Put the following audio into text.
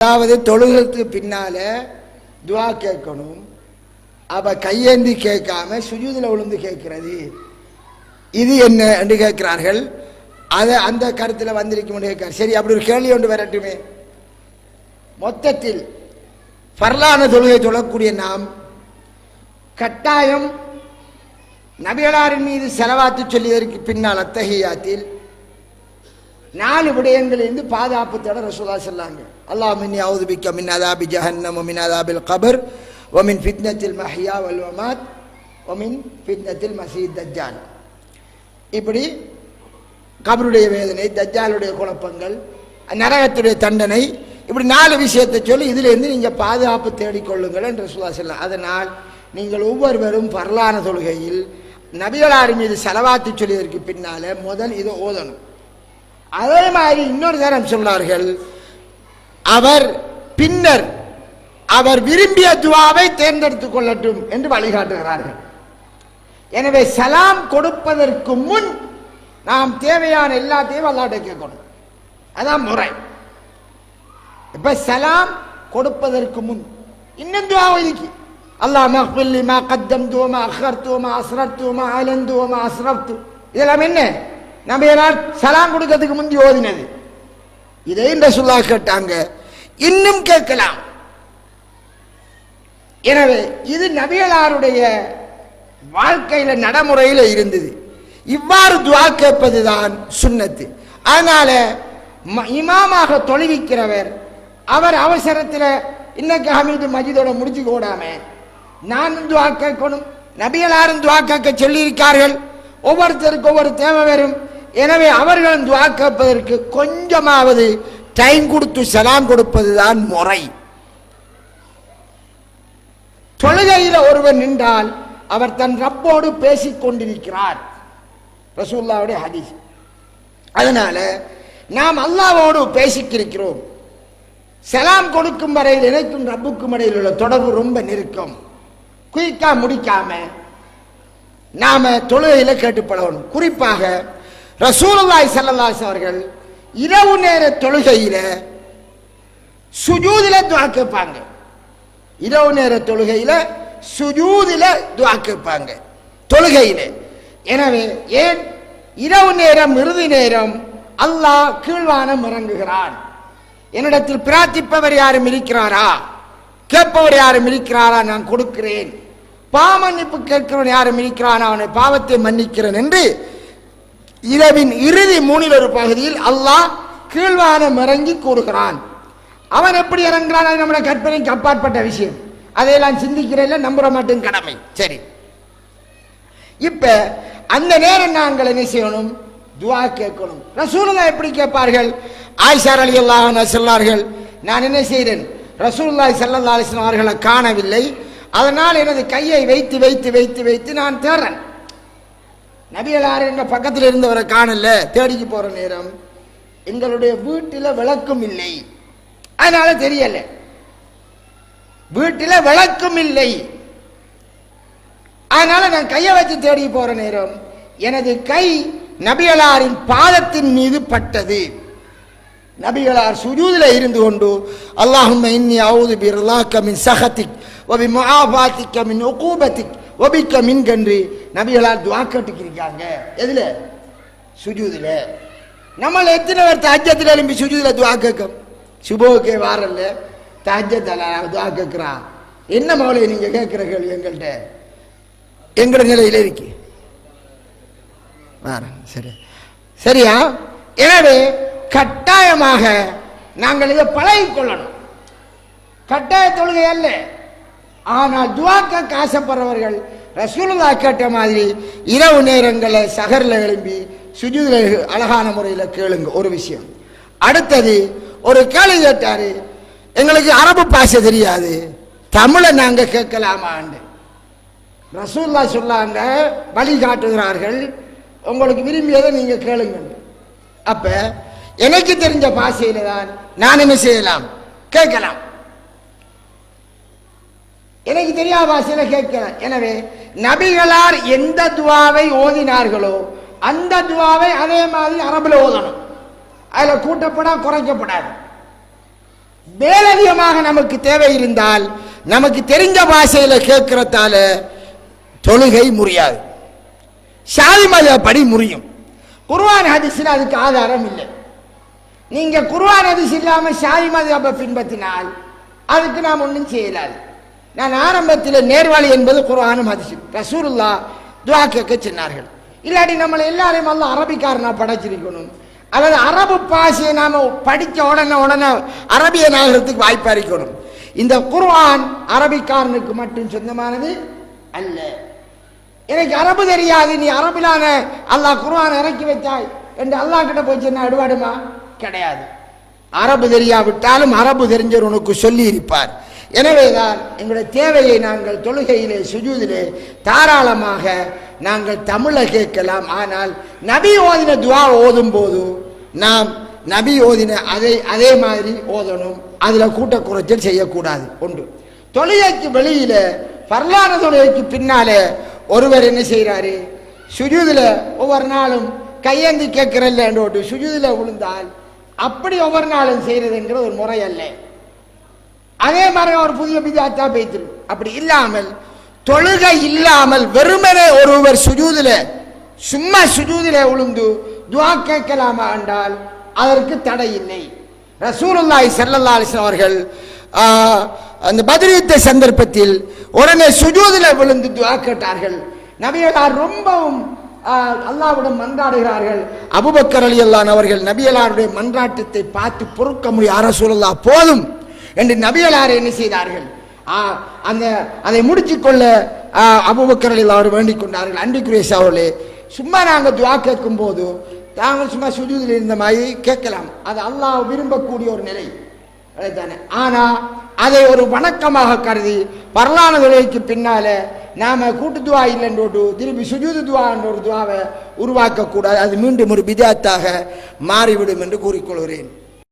அதாவது தொழுகிறதுக்கு பின்னால துவா கேட்கணும். அவ கையேந்தி கேட்காம சுஜூதில் விழுந்து கேட்கிறது. இது என்ன என்று கேட்கிறார்கள். அதை அந்த கருத்தில் வந்திருக்கும் கேட்கிறார். சரி அப்படி ஒரு கேள்வி ஒன்று வரட்டுமே. மொத்தத்தில் பரலான தொழுகை தொழக்கூடிய நாம் கட்டாயம் நபிகளாரின் மீது செலவாத்து சொல்லியதற்கு பின்னால் அத்தகையாத்தில் நாலு விடயங்களிலிருந்து பாதுகாப்பு தேட ரசூலா செல்லாங்க. அல்லாஹ் மின்னி அவுது பிக்க மின் அதாபி ஜஹன்னம் மின் அதாபில் கபர் ஒமின் ஃபித்னத்தில் மஹியா வல்வமாத் ஒமின் ஃபித்னத்தில் மசீத் தஜ்ஜால். இப்படி கபருடைய வேதனை தஜ்ஜாலுடைய குழப்பங்கள் நரகத்துடைய தண்டனை இப்படி நாலு விஷயத்தை சொல்லி இதிலிருந்து நீங்கள் பாதுகாப்பு தேடிக்கொள்ளுங்கள் என்று ரசூலா செல்லாம் அதனால் நீங்கள் ஒவ்வொருவரும் வரலான தொழுகையில் நபிகளார் மீது செலவாத்து சொல்லியதற்கு பின்னால் முதல் இதை ஓதணும். அதே மாதிரி இன்னொரு தரம் சொன்னார்கள். அவர் பின்னர் அவர் விரும்பிய துவாவை தேர்ந்தெடுத்துக் கொள்ளட்டும் என்று வழிகாட்டுகிறார்கள். எனவே சலாம் கொடுப்பதற்கு முன் நாம் தேவையான எல்லாத்தையும் அல்லாட்ட கேட்கணும். அதான் முறை. இப்ப சலாம் கொடுப்பதற்கு முன் இன்னும் துவா இருக்கு அல்லாஹ் மஹ்பில்லி மா கத்தம் வமா அஹர் வமா அஸ்ரர்து வமா அஸ்ரப்து இதெல்லாம் என்ன? நம்ம எல்லாம் சலாம் கொடுக்கறதுக்கு முந்தி ஓதினது. இதை இந்த சொல்லா கேட்டாங்க. இன்னும் கேட்கலாம். எனவே இது நபியலாருடைய வாழ்க்கையில நடைமுறையில் இருந்தது. இவ்வாறு துவா கேட்பதுதான் சுண்ணத்து. அதனால ம- இமாமாக தொழுவிக்கிறவர் அவர் அவசரத்தில் இன்னைக்கு ஹமீது மஜிதோட முடிச்சு கூடாம நானும் துவா கேட்கணும் நபியலாரும் துவா கேட்க சொல்லியிருக்கார்கள். ஒவ்வொருத்தருக்கு ஒவ்வொரு தேவை வரும். எனவே அவர்களும் துவா கேட்பதற்கு கொஞ்சமாவது டைம் கொடுத்து சலாம் கொடுப்பதுதான் முறை. தொழுகையில் ஒருவர் நின்றால் அவர் தன் ரப்போடு பேசிக் கொண்டிருக்கிறார். ரசூல்லாவுடைய ஹதீஸ். அதனால நாம் அல்லாவோடு பேசிக்கிருக்கிறோம். சலாம் கொடுக்கும் வரையில் இணைக்கும் ரப்புக்கும் இடையில் உள்ள தொடர்பு ரொம்ப நெருக்கம். குயிக்கா முடிக்காம நாம தொழுகையில கேட்டு பழகணும். குறிப்பாக ரசூலாய் ஸல்லல்லாஹு அவர்கள் இரவு நேர தொழுகையில சுஜூதில துவா கேட்பாங்க. இரவு நேர தொழுகையில சுஜூதில துவா கேட்பாங்க. தொழுகையில. எனவே ஏன் இரவு நேரம் இறுதி நேரம் அல்லாஹ் கீழ்வானம் இறங்குகிறான் என்னிடத்தில் பிரார்த்திப்பவர் யாரும் இருக்கிறாரா? கேட்பவர் யாரும் இருக்கிறாரா? நான் கொடுக்கிறேன். பாமன்னிப்பு கேட்கிறவன் யாரும் இருக்கிறான்? அவனை பாவத்தை மன்னிக்கிறேன் என்று இரவின் இறுதி மூணில் ஒரு பகுதியில் அல்லாஹ் கீழ்வானம் இறங்கி கூறுகிறான். அவன் எப்படி இறங்குறான்? அது நம்மளோட கற்பனைக்கு அப்பாற்பட்ட விஷயம். அதையெல்லாம் சிந்திக்கிறதில்ல நம்புற மட்டும் கடமை. சரி. இப்ப அந்த நேரம் நாங்கள் என்ன செய்யணும்? துவா கேட்கணும். ரசூலுல்லா எப்படி கேட்பார்கள்? ஆயிஷார் அலி அல்லாஹ் சொல்லார்கள் நான் என்ன செய்கிறேன் ரசூலுல்லாஹி செல்லல்லா அலிஸ்லாம் அவர்களை காணவில்லை. அதனால் எனது கையை வைத்து வைத்து வைத்து வைத்து நான் தேர்றேன் நபியலார் எங்க பக்கத்தில் இருந்தவரை காணல தேடிக்கு போற நேரம் எங்களுடைய வீட்டில் விளக்கும் இல்லை. அதனால தெரியல. வீட்டில் விளக்கும் இல்லை. அதனால நான் கையை வச்சு தேடி போற நேரம் எனது கை நபிகளாரின் பாதத்தின் மீது பட்டது. நபிகளார் சுஜூதில் இருந்து கொண்டு அல்லாஹும்ம இன்னி அவுது பிர்லாக்க மின் சஹத்திக். வபி முஆஃபாத்திக்க மின் உகூபத்திக் ஒபிக்க மின் நபிகளால் நபிகளார் துவா கேட்டுக்கிருக்காங்க. எதுல? சுஜூதில். நம்மள எத்தனை பேர் தஹஜத்தில் எழும்பி சுஜூதில் துவா கேட்கும்? சுபோக்கே வாரல்ல தஹஜத்தில் துவா கேட்குறா? என்ன மௌலை நீங்க கேட்குற கேள்வி எங்கள்கிட்ட எங்கட நிலையில இருக்கு. சரி. சரியா? எனவே கட்டாயமாக நாங்கள் இதை பழகிக்கொள்ளணும். கட்டாய தொழுகை அல்ல. ஆனால் துவாக்க காசப்படுறவர்கள் ரசூலுல்லா கேட்ட மாதிரி இரவு நேரங்களில் சகரில் எழும்பி சுஜூதில் அழகான முறையில் கேளுங்க ஒரு விஷயம். அடுத்தது ஒரு கேள்வி கேட்டார் எங்களுக்கு அரபு பாஷை தெரியாது தமிழை நாங்கள் கேட்கலாமான்னு. ரசூல்லா சொல்லாங்க வழி காட்டுகிறார்கள் உங்களுக்கு விரும்பியதை நீங்கள் கேளுங்க அப்போ எனக்கு தெரிஞ்ச பாஷையில தான் நான் என்ன செய்யலாம்? கேட்கலாம். எனக்கு தெரியாத பாஷையில கேட்கலாம் எனவே நபிகளார் எந்த துவாவை ஓதினார்களோ அந்த துவாவை அதே மாதிரி அரபுல ஓதணும். அதுல கூட்டப்படா குறைக்கப்படாது. மேலதிகமாக நமக்கு தேவை இருந்தால் நமக்கு தெரிஞ்ச பாஷையில கேட்கறதால தொழுகை முறியாது. சாதி மதப்படி முறியும். குர்ஆன் ஹதீஸில் அதுக்கு ஆதாரம் இல்லை. நீங்க குர்ஆன் ஹதிஸ் இல்லாம சாதி மதப்பை பின்பற்றினால் அதுக்கு நாம் ஒன்றும் செய்யலாது. நான் ஆரம்பத்தில் நேர்வாளி என்பது குரானும் அதிசயம் ரசூருல்லா துவா கேட்க சொன்னார்கள். இல்லாட்டி நம்மளை எல்லாரையும் அல்ல அரபிக்காரனா படைச்சிருக்கணும். அல்லது அரபு பாஷையை நாம படித்த உடனே உடனே அரபிய நாகரத்துக்கு வாய்ப்பா இருக்கணும் இந்த குர்ஆன் அரபிக்காரனுக்கு மட்டும் சொந்தமானது அல்ல. எனக்கு அரபு தெரியாது நீ அரபிலான அல்லாஹ் குர்ஆன் இறக்கி வச்சாய் என்று அல்லாஹ் கிட்ட போய் சொன்னா அடுவாடுமா கிடையாது. அரபு தெரியாவிட்டாலும் அரபு தெரிஞ்சவர் உனக்கு சொல்லி இருப்பார் எனவேதான் எங்களுடைய தேவையை நாங்கள் தொழுகையிலே சுஜூதிலே தாராளமாக நாங்கள் தமிழை கேட்கலாம். ஆனால் நபி ஓதின துவா ஓதும் போது நாம் நபி ஓதின அதை அதே மாதிரி ஓதணும். அதில் கூட்ட குறைச்சல் செய்யக்கூடாது. ஒன்று. தொழுகைக்கு வெளியில பரலான தொழுகைக்கு பின்னாலே ஒருவர் என்ன செய்கிறாரு? சுஜூதில் ஒவ்வொரு நாளும் கையேந்தி கேட்கிறல்ல சுஜூதில் விழுந்தால் அப்படி ஒவ்வொரு நாளும் செய்கிறதுங்கிற ஒரு முறை அல்ல. அதே மாதிரி ஒரு புதிய பிதாத்தா பேய்த்திரும் அப்படி இல்லாமல் தொழுகை இல்லாமல் வெறுமனே ஒருவர் சுஜூதில சும்மா சுஜூதில உளுந்து துவா கேட்கலாமா என்றால் அதற்கு தடை இல்லை. ரசூலுல்லாய் செல்லல்லா அலைஹி அவர்கள் அந்த பதிலீத்த சந்தர்ப்பத்தில் உடனே சுஜூதில விழுந்து துவா கேட்டார்கள். நபியலார் ரொம்பவும் ஆ, மன்றாடுகிறார்கள். அபுபக்கர் அலி அல்லான் அவர்கள் நபியலாருடைய மன்றாட்டத்தை பார்த்து பொறுக்க முடியும். அரசூலல்லா போதும். என்று நபியலார் என்ன செய்தார்கள்? ஆ, அந்த அதை முடிச்சுக்கொள்ள அபுபக்கரில் அவர் வேண்டிக் கொண்டார்கள். அன்றைக்குரிய சும்மா நாங்கள் துவா கேட்கும் போது நாங்கள் சும்மா சுஜூதில் இருந்த மாதிரி கேட்கலாம். அது அல்லாஹ் விரும்பக்கூடிய ஒரு நிலை. தானே ஆனால் அதை ஒரு வணக்கமாக கருதி வரலான நிலைக்கு பின்னால நாம கூட்டு துவா இல்லைன்றோடு திரும்பி சுஜூது துவா என்ற ஒரு துவாவை உருவாக்கக்கூடாது. அது மீண்டும் ஒரு விஜயத்தாக மாறிவிடும் என்று கூறிக்கொள்கிறேன்.